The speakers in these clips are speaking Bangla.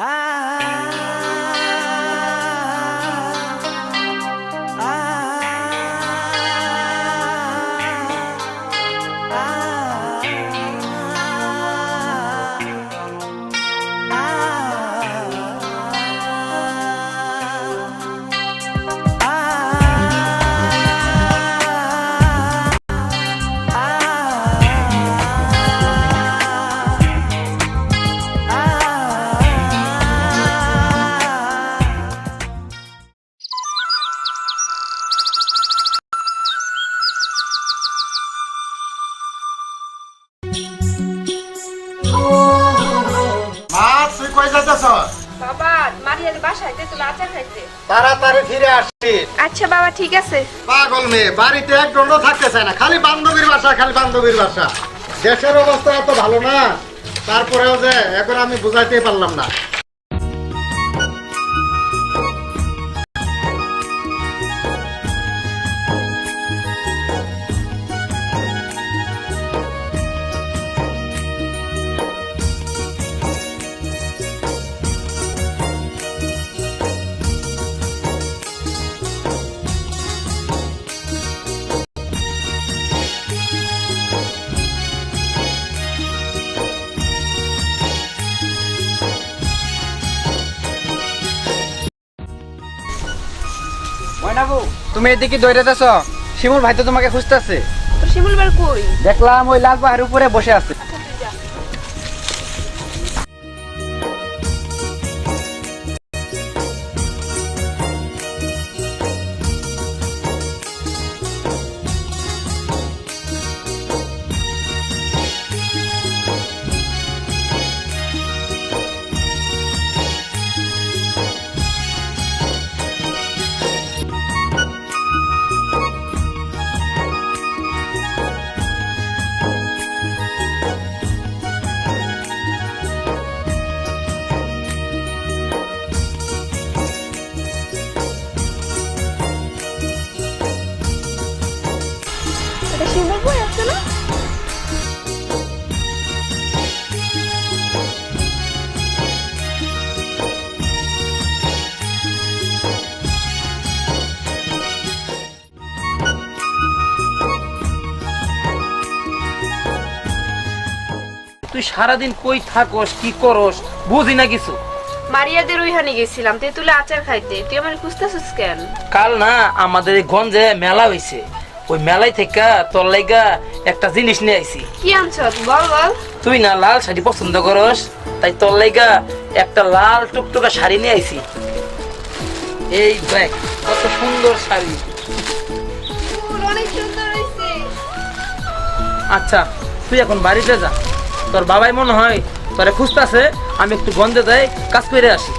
মা কই যাইতেছ? বাবা মারিয়ার বাসায় তেতুল আচার খাইতে তাড়াতাড়ি ফিরে আসছি আচ্ছা বাবা ঠিক আছে। পাগল মেয়ে বাড়িতে এক দণ্ড থাকতে চায় না খালি বান্ধবীর বাসা খালি বান্ধবীর বাসা। দেশের অবস্থা এত ভালো না তারপরেও যে এখন আমি বুঝাইতে পারলাম না। তুমি এদিকে দৌড়াতেছ শিমুল ভাই তো তোমাকে খুঁজতেছে। তো শিমুল কই? দেখলাম ওই লাল পাহাড়ের উপরে বসে আছে। তুই সারাদিন কই থাকস কি করস বুঝি না কিছু। মারিয়াদের ওইখানে গেছিলাম তেতুলে আচার খাইতে তুই আমার খুঁজতেছিস কেন? কাল না আমাদের এই গঞ্জে মেলা হইছে। ওই মেলাই থেকে তোর লাইগা একটা জিনিস নিয়ে আইছি। কি আনছ বল বল। তুই না লাল শাড়ি পছন্দ করস তাই তোর লাইগা একটা লাল টুকটুকা শাড়ি নিয়ে আইছি। এই দেখ কত সুন্দর শাড়ি। অনেক সুন্দর হয়েছে আচ্ছা তুই এখন বাড়িতে যা। তোর বাবাই মনে হয় তোরে খুঁজতেছে আমি একটু গন্ধে যাই কাজ করে আসি।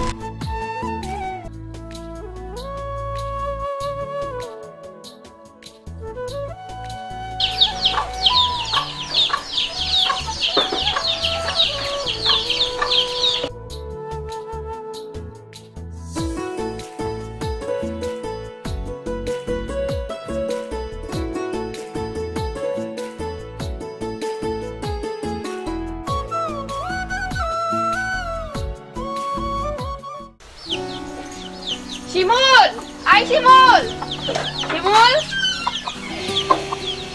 শিমুল আই শিমুল। শিমুল?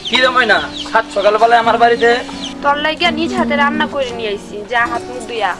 কি রে ময়না সাত সকালবেলায় আমার বাড়িতে? তোর লাগিয়া নিজ হাতে রান্না করে নিয়ে আইছি যা হাত মুখ দুইয়া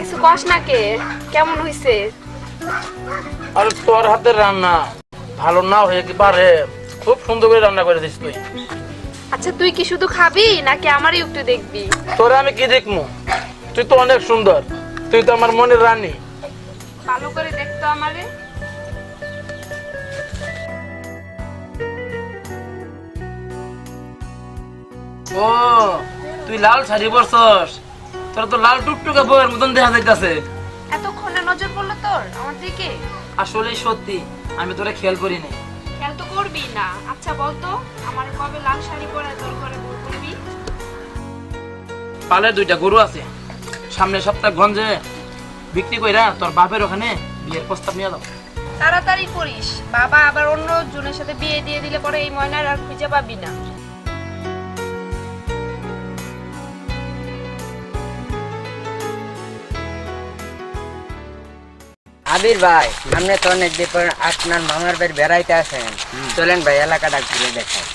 কিছু কস না কে? কেমন হইছে? আর তোর হাতের রান্না ভালো না হয়ে কি পারে? খুব সুন্দর করে রান্না করে দিস তুই। আচ্ছা তুই কি শুধু খাবি নাকি আমারই একটু দেখবি? তোরে আমি কি দেখব তুই তো অনেক সুন্দর। তুই তো আমার মনের রানী। ভালো করে দেখতো আমারে। ও তুই লাল শাড়ি পরছস? তোর তো লাল টুকটুকে বউয়ের মতন দেখা যাইতাছে। এতক্ষণে নজর পড়ল তোর আমার দিকে? আসলে সত্যি আমি তোরে খেয়াল করি নাই। খেয়াল তো করবি না। আচ্ছা বলতো আমার কবে লাল শাড়ি পরে তোর ঘরে বউ করবি? পালে দুইটা গরু আছে। সামনে সপ্তাহ গঞ্জে বিক্রি কইরা তোর বাপের ওখানে বিয়ের প্রস্তাব নিয়ে দাও তাড়াতাড়ি করিস। বাবা আবার অন্য জনের সাথে বিয়ে দিয়ে দিলে পরে এই ময়নার আর খুঁজে পাবি না। আবির ভাই সামনে তো অনেক দিন পর আপনার মামার বাড়ি বেড়াইতে আসেন। চলেন ভাই এলাকাটা ঘুরে দেখাই।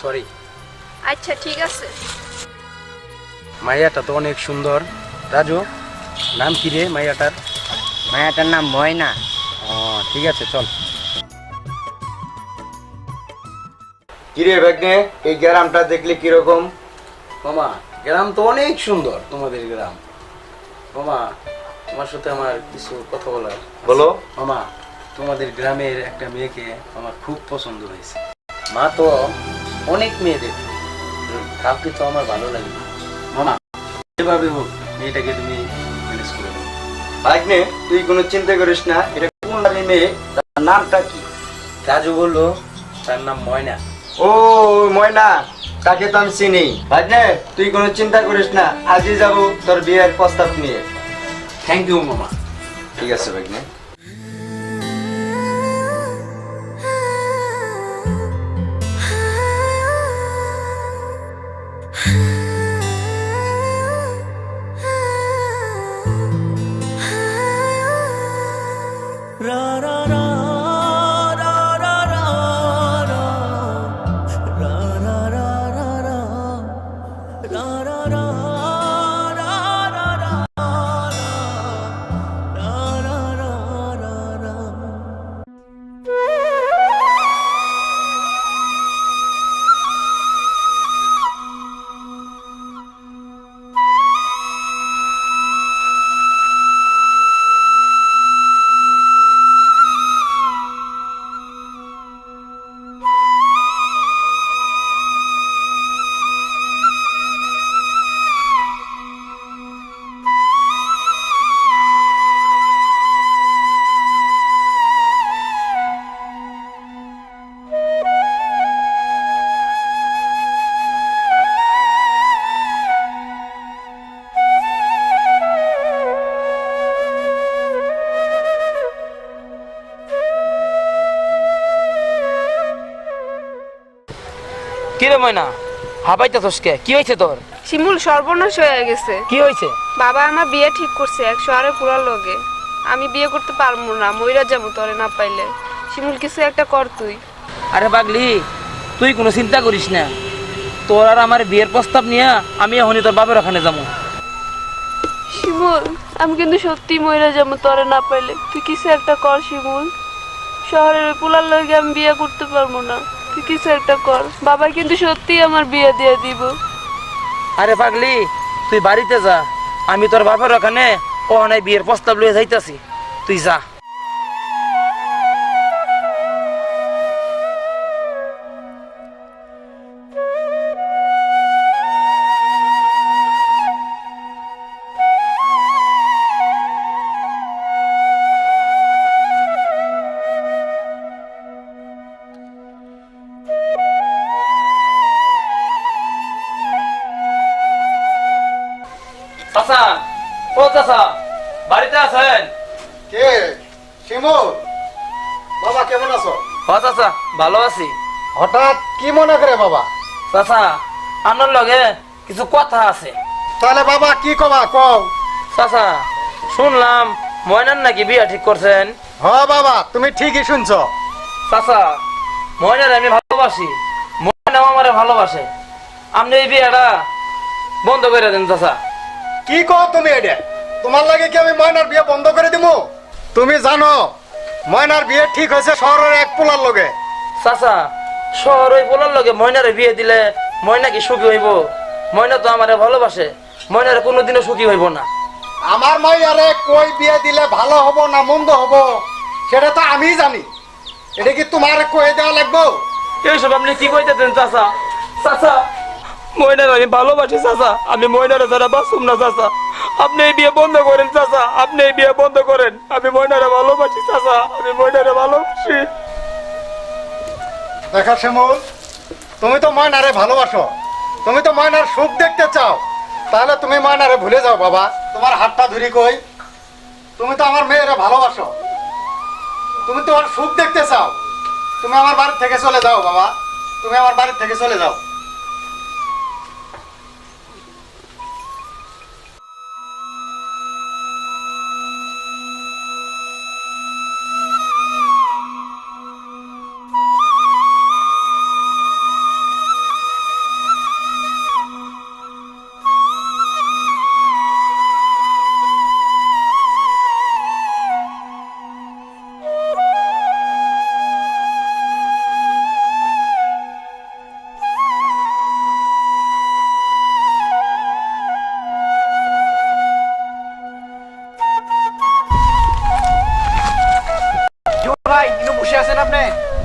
সরি আচ্ছা ঠিক আছে। মাইয়াটা তো অনেক সুন্দর। রাজু নাম কি রে মাইয়াটার? মায়াটার নাম ময়না। ও ঠিক আছে চল। কিরে ভাগ্নে এই গ্রামটা দেখলে কীরকম? মামা গ্রাম তো অনেক সুন্দর তোমাদের গ্রাম। মামা তোমার সাথে আমার কিছু কথা বলার বলো। মামা তোমাদের গ্রামের একটা মেয়েকে আমার খুব পছন্দ হয়েছে। মা তো অনেক মেয়ে দেখে কাউকে তো আমার ভালো লাগে। মামা যেভাবে হোক মেয়েটাকে তুমি ভাগ্নে তুই কোনো চিন্তা করিস না এটা কোন নারী মেয়ে তার নামটা কি? রাজু বলল তার নাম ময়না। ও ময়না তাকে তো আমি চিনি। ভাগ্নে তুই কোনো চিন্তা করিস না আজই যাব তোর বিয়ের প্রস্তাব নিয়ে। থ্যাংক ইউ মামা। ঠিক আছে ভাগ্নে। কি রে ময়না। হাবাইতেছস কে? কি হয়েছে তোর? শিমুল সর্বনাশ হয়ে গেছে। কি হয়েছে? বাবা আমার বিয়ে ঠিক করছে একশো আরে পুরা লগে আমি বিয়ে করতে পারব না মইরা যাব তোরে না পাইলে। শিমুল কিছু একটা কর তুই। আরে পাগলি তুই কোনো চিন্তা করিস না। তোর আর আমার বিয়ের প্রস্তাব নিয়ে আমি এখনই তোর বাপের ওখানে যাব। শিমুল আমি কিন্তু সত্যি মইরা যাব তোরে না পাইলে। তুই কিছু একটা কর শিমুল। শহরের পোলার লগে আমি বিয়ে করতে পারব না। তুই কিছু একটা কর। বাবা কিন্তু সত্যি আমার বিয়ে দিয়ে দিব। আরে পাগলি, তুই বাড়িতে যা। আমি তোর বাপের ওখানে নাই বিয়ের প্রস্তাব লয়ে যাইতাছি। তুই যা। চাচা বাড়িতে আছেন? কে? শিমুল বাবা কেমন আছো? চাচা ভালো আছি। হঠাৎ কি মনে করে বাবা? চাচা আপনার লগে কিছু কথা আছে। তাহলে বাবা কি কবা কও। চাচা শুনলাম ময়নার নাকি বিয়া ঠিক করছেন? হ বাবা তুমি ঠিকই শুনছো। চাচা ময়নার আমি ভালোবাসি। ময়না ময়না আমারে ভালোবাসে। আপনি এই বিয়েটা বন্ধ করে দেন চাচা। কি কও তুমি এটা? তোমার লাগে কি আমি ময়নার বিয়ে বন্ধ করে দিব তুমি জানো ময়নার বিয়ে ঠিক হয়েছে শহরের এক পোলার লগে। চাচা শহর ওই বলার লগে ময়নারে বিয়ে দিলে ময়না কি সুখী হইব? ময়না তো আমারে ভালোবাসে ময়নারে কোনোদিনও সুখী হইব না। আমার মাইয়ারে কই বিয়ে দিলে ভালো হব না মন্দ হব সেটা তো আমি জানি। এটা কি তোমার কয়ে দেওয়া লাগবো? এইসব আপনি কি কইতেছেন চাচা? চাচা ময়নার আমি ভালোবাসি, চাচা। আমি ময়নারে যারা বাসুম না, চাচা। আপনি এই বিয়ে বন্ধ করেন, চাচা। আপনি এই বিয়ে বন্ধ করেন। আমি ময়নারে ভালোবাসি, চাচা। আমি ময়নারে ভালোবাসি। দেখা শ্যামল, তুমি তো ময়নারে ভালোবাসো। তুমি তো ময়নার সুখ দেখতে চাও। তাহলে তুমি ময়নারে ভুলে যাও, বাবা। তোমার হাতটা ধরি কই? তুমি তো আমার মেয়েরে ভালোবাসো। তুমি তো ওর সুখ দেখতে চাও। তুমি আমার বাড়ি থেকে চলে যাও, বাবা। তুমি আমার বাড়ি থেকে চলে যাও।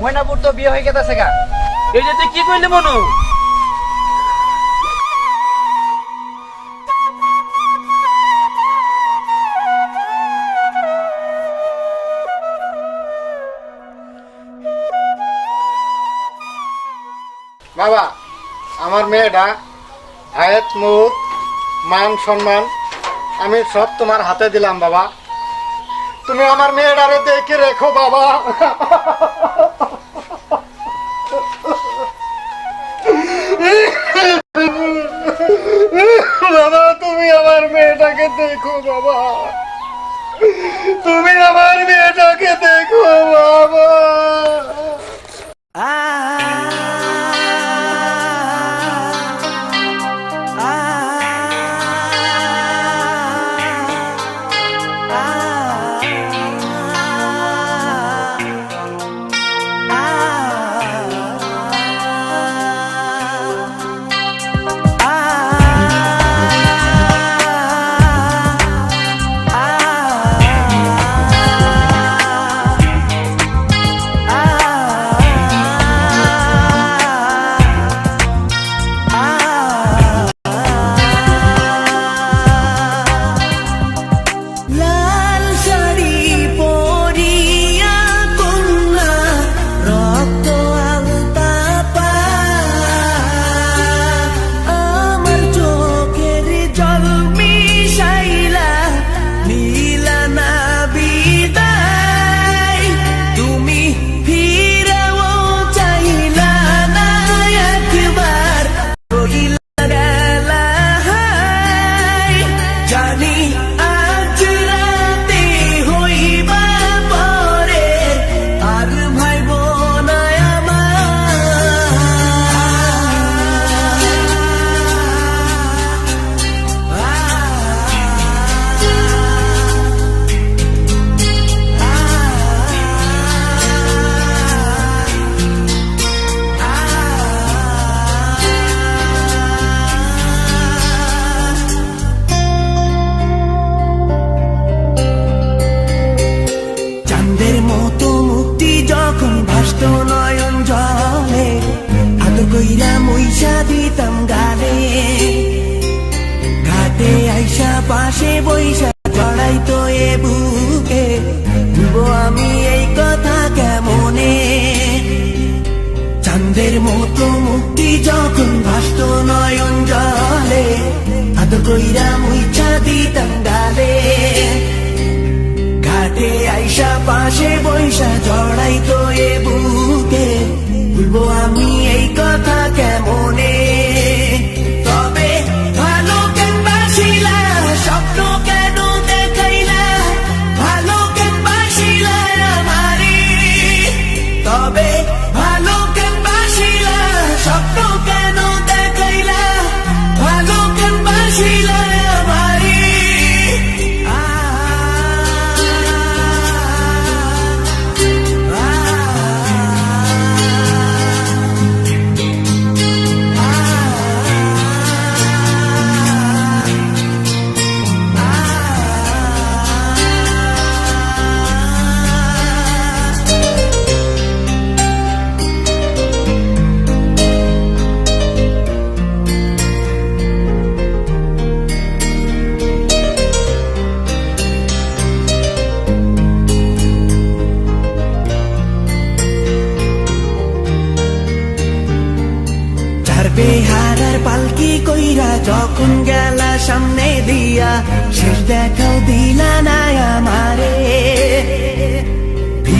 ময়নাপুর তো বিয়ে হয়ে গেছে গা। যে তুই কি কইলে মনু? বাবা আমার মেয়েটা হায়াত মুদ মান সম্মান আমি সব তোমার হাতে দিলাম বাবা। তুমি আমার মেয়েটারে দেখে রেখো বাবা। মেয়েটাকে দেখো বাবা। তুমি আমার মেয়েটাকে দেখো বাবা। কইরা মইসা দিতাম গালে। ঘাটে আইসা পাশে বইসা জড়াইতো এ বুকে। ভুলবো আমি এই কথা কেমনে? চাঁদের মতো মুক্তি যখন ভাসত নয়ন জলে, আদর কইরা মুইছা দিতাম গালে। ঘাটে আইসা পাশে বৈশা জড়াই এ বুকে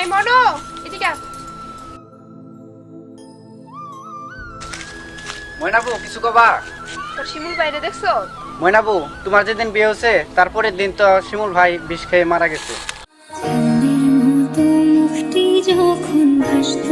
এই মনো এদিকে আয়। ময়নাবু কিছু কবা তোর শিমুল বাইরে দেখছ? ময়নাবু তোমার যেদিন বিয়ে হয়েছে তারপরের দিন তো শিমুল ভাই বিষ খেয়ে মারা গেছে। যখন ভাসত